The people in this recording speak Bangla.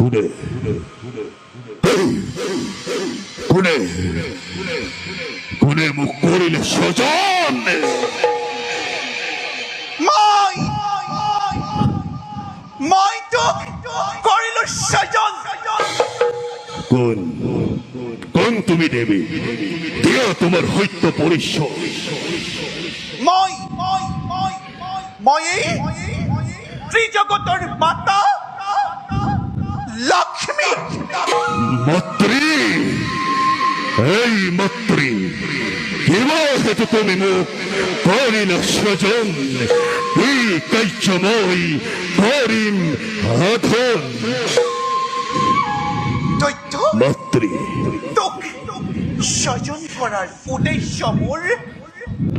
কোনে কোনে কোনে মুখ করিলে স্বজন মই মই তো কৰিলো স্বজন কোন কোন তুমি দেবী দিও তোমার হৈত্য পরিচয় মই মই মই মই এই ত্ৰিজগতৰ মাতা মন্ত্রী এই মন্ত্রী কেবল হেতু তুমি মুখ করিল স্বজন এই কার্যময় করিম মন্ত্রী তোক স্বজন কৰাৰ উদ্দেশ্য মোৰ